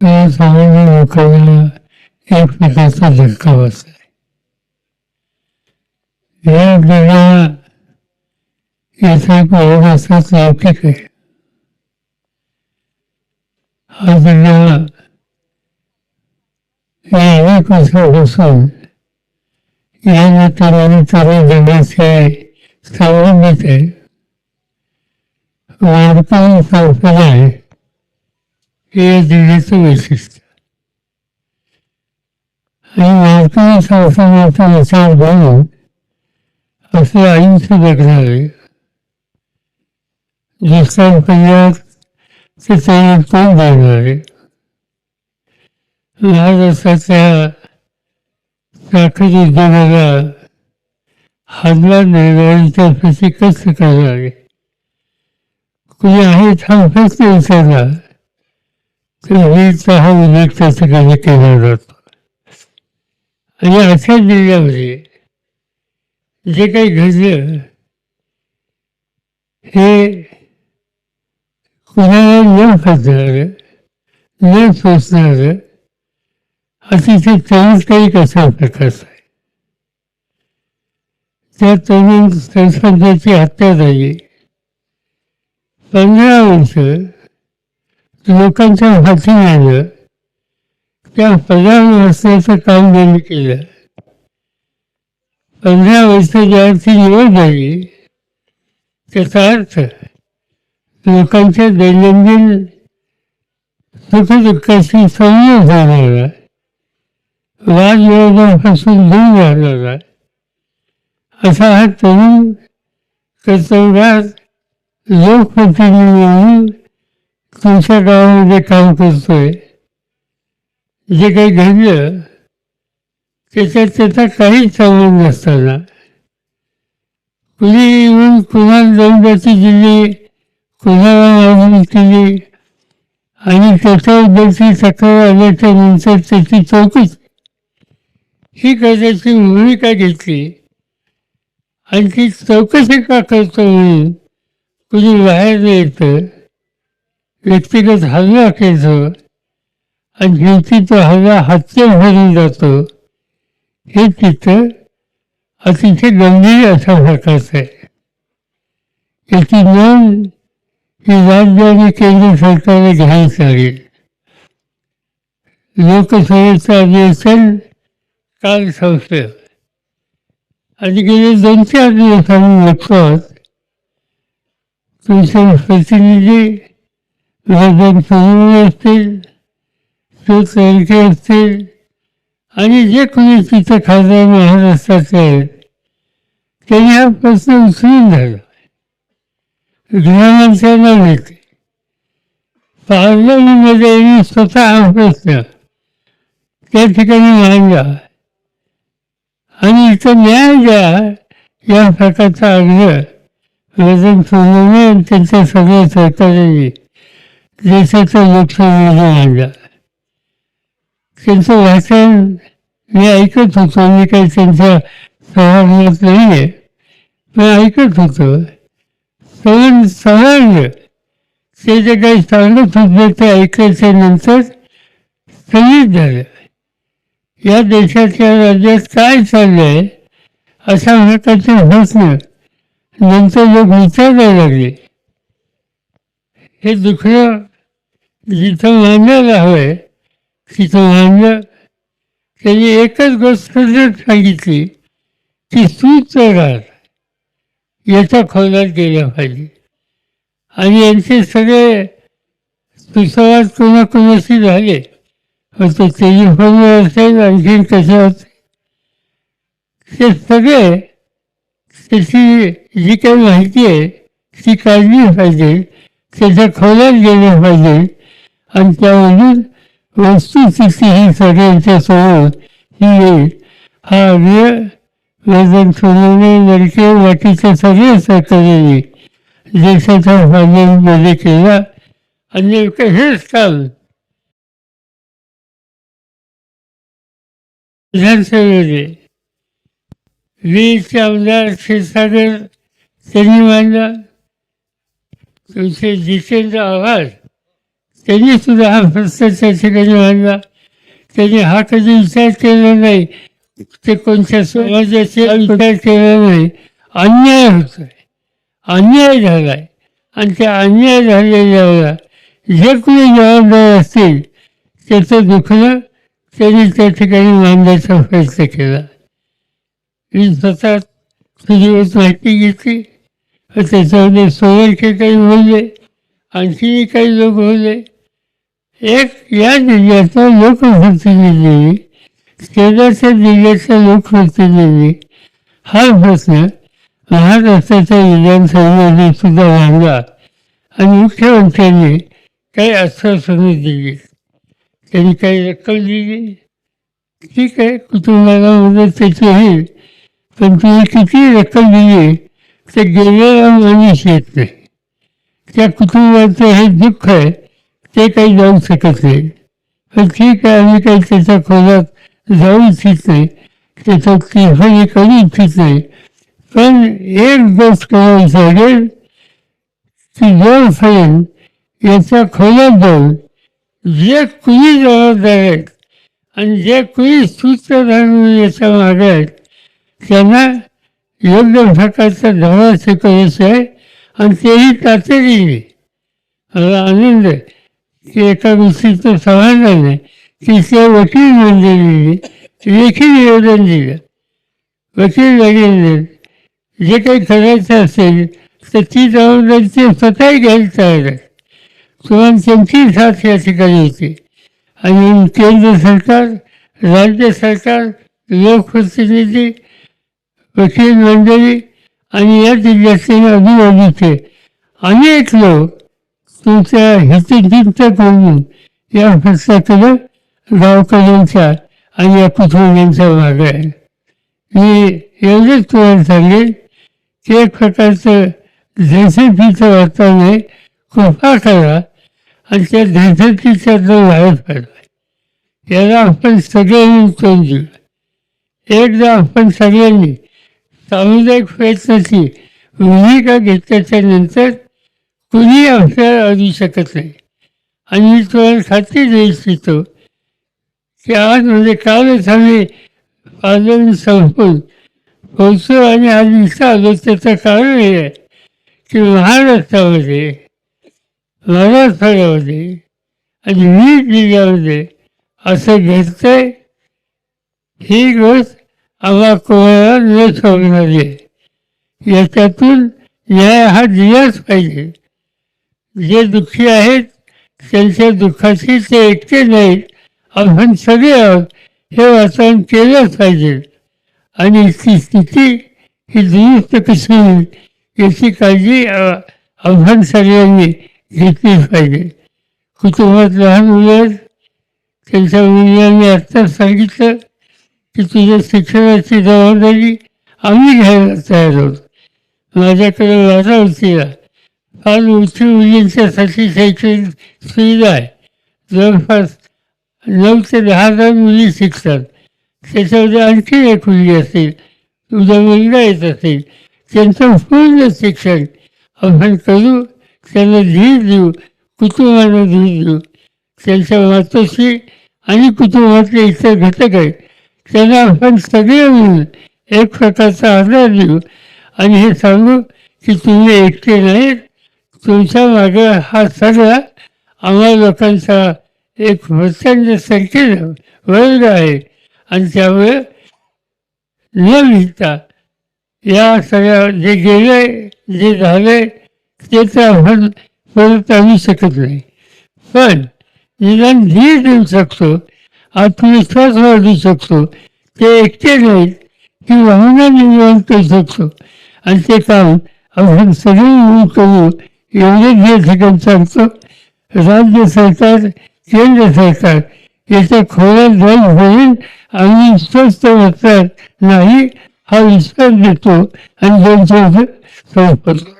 तर सामान्य लोकांना एक प्रकारचा धक्का बसलाय हे आपल्याला याचा प्रयोग असाच लौकिक आहे हा जिल्हा या अनेक वर्षापासून या नेत्याने तरुण जगाचे संबंधित आहे. वाढपण संप्रदाय हे या जिल्ह्याचं वैशिष्ट्य. आणि वाढपण संस्थानाचा विचार करून असे आयुष्य जगणारे दुसऱ्या पर्यायात ते त्यांना तोंड देणारे महाराष्ट्राच्या साखर उद्योगाला हादला निर्णयांच्या त्यासाठी कष्ट करणारे. कुणी आहे थांब फक्त विचारला तर वीरचा हा उल्लेख त्या ठिकाणी केला जातो आणि अशा जिल्ह्यामध्ये जे काही घडलं हे कुणाला न फसणारं न सोसणारं अतिशय चमत्कारिक असा प्रकारचं आहे त्या तरुण सरपंचाची हत्या झाली पंधरा वर्ष लोकांच्या हाती आलं त्या पदावर व्यवस्थेचं काम त्यांनी केलं. पंधरा वर्ष ज्याची निवड झाली. त्याचा अर्थ लोकांच्या दैनंदिन सुखदुःखाशी संयोग झालेला वादविवादापासून दूर राहिलेला असा हा तरुण कर्तव्यात लोकप्रतिनिधी म्हणून तुमच्या गावामध्ये काम करतोय जे काही घडलं त्याच्यात त्याचा काहीच संबंध नसताना कुणी येऊन कुणाला दौंडाची दिली कुणाला मागणी केली आणि त्याच्याबद्दलची तक्रार आल्याच्यानंतर त्याची चौकशी. ही करण्याची भूमिका घेतली. आणि ती चौकशी का करतो म्हणून कुणी बाहेर येतं? व्यक्तिगत हल्ला केलं आणि शेवटी तो हल्ला हत्या भरून जातो. हे चित्र अतिशय गंभीर अशा प्रकारचं आहे. याची नोंद ही राज्य आणि केंद्र सरकारने घ्यायच लागेल लोकसभेचं अधिवेशन काल संपलं. आणि गेले दोन चार दिवस आम्ही बघतो तुमचे प्रतिनिधी रजन फुलवे असतील सुतरके असतील आणि जे कोणी तिथं खासदार महाराष्ट्राचे आहेत त्यांनी हा प्रश्न उचलून झाला. गृहमंत्र्यांना मिळते पार्लमेंटमध्ये यांनी स्वतः हा प्रश्न त्या ठिकाणी मांडला. आणि इथं न्याय द्या या प्रकारचा आग्रह वजन सोडवणे आणि त्यांच्या सगळ्या सरकारांनी देशाचं देशाच्या लोकसभेमध्ये मांडला त्यांचं वाचन मी ऐकत होतो. मी काही त्यांचं सहभाग होत नाही आहे पण ऐकत होतो. पण सगळं ते जे काही सांगत होते ते ऐकायच्या नंतर स्थगित झालं. या देशाच्या राज्यात काय चाललंय अशा प्रकारचे प्रश्न नंतर लोक विचारायला लागले. हे दुखणं जिथं मांडायला हवंय तिथं मांडलं त्यांनी एकच गोष्ट सांगितली की सुचरार याच्या खोलात गेल्या पाहिजे आणि यांचे सगळे सुसंवाद कोणाकोणाशी झाले? तो टेलिफोनवर असेल आणखीन कशावर ते सगळे त्याची जी काही माहिती आहे ती काढली पाहिजे त्याच्या खोलात गेलं पाहिजे. आणि त्यामधील वस्तुस्थिती ही सगळ्यांच्या समोर ही येईल. हा वेळ वेदन सोनवणे लडके बाकीच्या सगळ्या सरकारने देशाच्या फायद्यांमध्ये केला. आणि नेमकं हेच काम विधानसभेमध्ये. वीरचे आमदार क्षीरसागर त्यांनी मांडला तुमचे जितेंद्र आवाज त्यांनी सुद्धा हा प्रश्न त्या ठिकाणी मांडला त्यांनी हा कधी विचार केला नाही ते कोणत्या समाजाचे विचार केला नाही अन्याय होतोय अन्याय झालाय आणि त्या अन्याय झालेल्याला जे कोणी जबाबदार असतील त्याचं दुखणं त्यांनी त्या ठिकाणी मांडण्याचा प्रयत्न केला मी स्वतः तुझी माहिती घेतली त्याच्यामध्ये सोयरचे काही बोलले आणखीही काही लोक बोलले एक या जिल्ह्याचा लोकप्रतिनिधी शेजारच्या जिल्ह्याचा लोकप्रतिनिधी. हा प्रश्न महाराष्ट्राच्या विधानसभेमध्ये सुद्धा मांडला आणि मुख्यमंत्र्यांनी काही आश्वासनं दिली. त्यांनी काही रक्कम दिली. ठीक आहे कुटुंबाला मदत त्याची होईल पण तुम्ही किती रक्कम दिली ते गेलेला माणूस येत नाही. त्या कुटुंबाचं हे दुःख आहे ते काही जाऊ शकत नाही. पण ठीक आहे आम्ही काही त्याच्या खोलात जाऊ इच्छित नाही त्याचा टिफणी करू इच्छित नाही पण एक गोष्ट करायची लागेल की जोपर्यंत याच्या खोलात जाऊन जे कुणी जबाबदार आहेत आणि जे कुणी सूत्रधार म्हणून याच्या मागे आहेत त्यांना योग्य प्रकारचा धडा शिकवायचा आहे आणि तेही तातडीने. मला आनंद आहे. की एका गोष्टीचं समाधान आहे. की त्या वकील मंडळीने लेखी निवेदन दिलं. वकील वगैरे जे काही करायचं असेल तर ती जबाबदारी ते स्वतःही घ्यायला तयार आहे किंवा त्यांची साथ या ठिकाणी होती. आणि केंद्र सरकार राज्य सरकार लोकप्रतिनिधी वकील मंडळी आणि या जिल्ह्यातील अभिवादीचे अनेक लोक तुमच्या हितचिंत म्हणून या प्रश्नाकडे गावकऱ्यांच्या आणि या कुटुंबियांच्या मागे आहे. मी एवढंच तुम्हाला सांगेन की एक प्रकारचं दहशतीचं वातावरण आहे कृपा करा आणि त्या दहशतीच्यातून बाहेर पडला याला आपण सगळ्यांनी तोंड दिलं एकदा आपण सगळ्यांनी सामुदायिक प्रयत्नाची भूमिका घेतल्याच्या नंतर कुणी अवसर आणू शकत नाही. आणि मी तुम्हाला खात्री देऊ इच्छितो की आज म्हणजे कालच आम्ही आंदोलन संपून पोहोचलो आणि आज इथं आलो त्याचं कारण हे आहे की महाराष्ट्रामध्ये मराठवाड्यामध्ये आणि वीज जिल्ह्यामध्ये असं घडतंय. ही गोष्ट आम्हा कोणाला न सोडणारी आहे. याच्यातून न्याय हा दिलाच पाहिजे. जे दुःखी आहेत त्यांच्या दुःखाशी ते एकटे नाहीत. आपण सगळे आहोत हे वाचन केलंच पाहिजे. आणि ती स्थिती ही दुरुस्त कशी होईल याची काळजी आव्हान सगळ्यांनी घेतलीच पाहिजे. कुटुंबात लहान मुलं आहेत. त्यांच्या मुलांनी आत्ताच सांगितलं की तुझ्या शिक्षणाची जबाबदारी आम्ही घ्यायला तयार आहोत. माझ्याकडे माझा होतीला फार उंची मुलींच्यासाठी शैक्षणिक सुविधा आहे. जवळपास नऊ ते दहा हजार मुली शिकतात. त्याच्यामध्ये आणखी एक मुलगी असेल उद्या मुलगा येत असेल त्यांचं पूर्ण शिक्षण आपण करू त्यांना धीर देऊ कुटुंबाला धीर देऊ. त्यांच्या मातोशी आणि कुटुंबातले इतर घटक आहेत. त्यांना आपण सगळे मिळून एक प्रकारचा आधार देऊ. आणि हे सांगू की तुम्ही एकटे नाहीत तुमच्या मागे हा सगळा आम्हा लोकांचा एक प्रचंड संख्येनं वर्ग आहे. आणि त्यामुळे न लिहिता या सगळ्या जे गेले जे झाले ते तर आपण परत आणू शकत नाही. पण निदान धीर देऊ शकतो आत्मविश्वास वाढू शकतो ते एकटे नाहीत की वाहना निर्माण करू शकतो आणि ते काम आपण सगळे मिळून करू एवढे जे ठिकाण सांगतो राज्य सरकार केंद्र सरकार याच्या खोऱ्यात जाऊन होईल आणि स्वस्त बसणार नाही हा विश्वास देतो आणि त्यांच्या संपतो